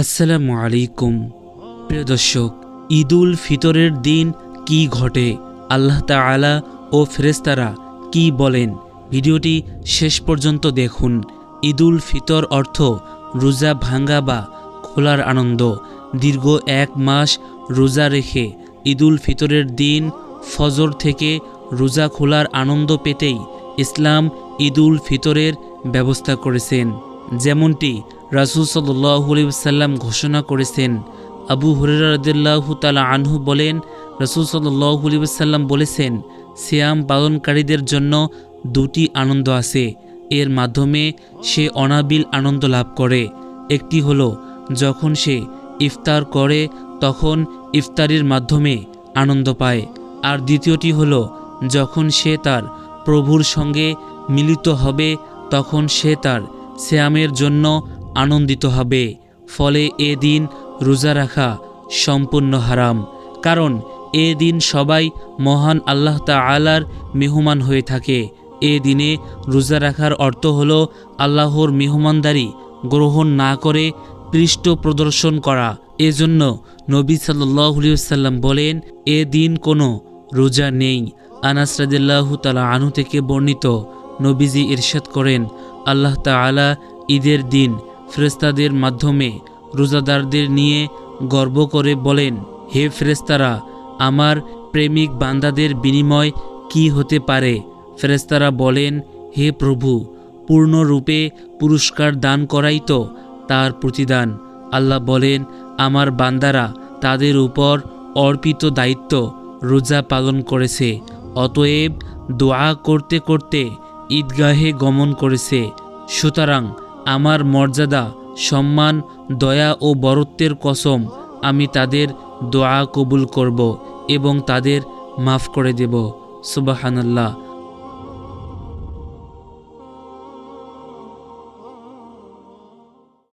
আসসালামু আলাইকুম। প্রিয় দর্শক, ঈদুল ফিতরের দিন কি ঘটে? আল্লাহ তাআলা ও ফেরেস্তারা কি বলেন? ভিডিওটি শেষ পর্যন্ত দেখুন। ঈদুল ফিতর অর্থ রোজা ভাঙ্গা বা খোলার আনন্দ। দীর্ঘ এক মাস রোজা রেখে ঈদুল ফিতরের দিন ফজর থেকে রোজা খোলার আনন্দ পেতেই ইসলাম ঈদুল ফিতরের ব্যবস্থা করেছেন। যেমনটি রাসুল সাল্লাম ঘোষণা করেছেন। আবু হুরারদুল্লাহ তালা আনহু বলেন, রসুল সাল্লাম বলেছেন, সিয়াম পালনকারীদের জন্য দুটি আনন্দ আছে। এর মাধ্যমে সে অনাবিল আনন্দ লাভ করে। একটি হলো, যখন সে ইফতার করে, তখন ইফতারির মাধ্যমে আনন্দ পায়। আর দ্বিতীয়টি হলো, যখন সে তার প্রভুর সঙ্গে মিলিত হবে, তখন সে তার শ্যামের জন্য আনন্দিত হবে। ফলে এ দিন রোজা রাখা সম্পূর্ণ হারাম। কারণ এ দিন সবাই মহান আল্লাহ তাআলার মেহমান হয়ে থাকে। এ দিনে রোজা রাখার অর্থ হল আল্লাহর মেহমানদারি গ্রহণ না করে পৃষ্ঠ প্রদর্শন করা। এজন্য নবী সাল্লাম বলেন, এ দিন কোনো রোজা নেই। আনাস রাদিল্লাহু তালা আনু থেকে বর্ণিত নবীজি ইরশাদ করেন, আল্লাহ তাআলা ঈদের দিন ফেরেস্তাদের মাধ্যমে রোজাদারদের নিয়ে গর্ব করে বলেন, হে ফেরেস্তারা আমার প্রেমিক বান্দাদের বিনিময় কি হতে পারে? ফেরেস্তারা বলেন, হে প্রভু, পূর্ণরূপে পুরস্কার দান করাই তো তার প্রতিদান। আল্লাহ বলেন, আমার বান্দারা তাদের উপর অর্পিত দায়িত্ব রোজা পালন করেছে, অতএব দোয়া করতে করতে ঈদগাহে গমন করেছে। সুতরাং আমার মর্যাদা, সম্মান, দয়া ও বরত্বের কসম আমি তাদের দোয়া কবুল করব এবং তাদের মাফ করে দেব। সুবাহানাল্লাহ।